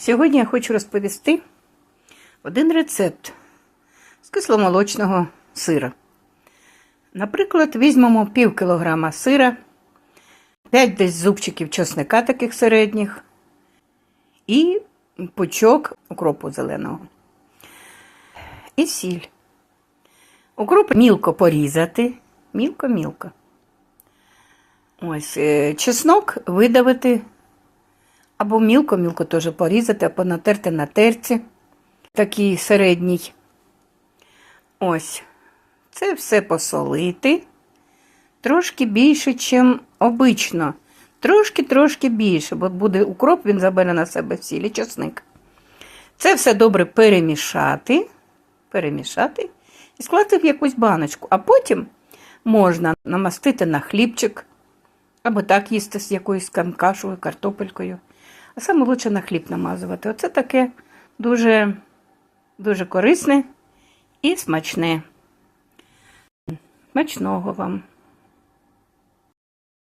Сьогодні я хочу розповісти один рецепт з кисломолочного сира. Наприклад, візьмемо пів кілограма сира, 5 десь зубчиків чесника таких середніх і пучок укропу зеленого. І сіль. Укроп мілко порізати. Мілко-мілко. Ось, е, чеснок видавити або мілко-мілко теж порізати, або натерти на терці, такий середній. Ось. Це все посолити. Трошки більше, ніж обично. Трошки-трошки більше, бо буде укроп, він забере на себе в сілі чесник. Це все добре перемішати, перемішати і скласти в якусь баночку. А потім можна намастити на хлібчик, або так їсти з якоюсь кашею, картопелькою. А саме лучше на хліб намазувати. Оце таке дуже, дуже корисне і смачне. Смачного вам!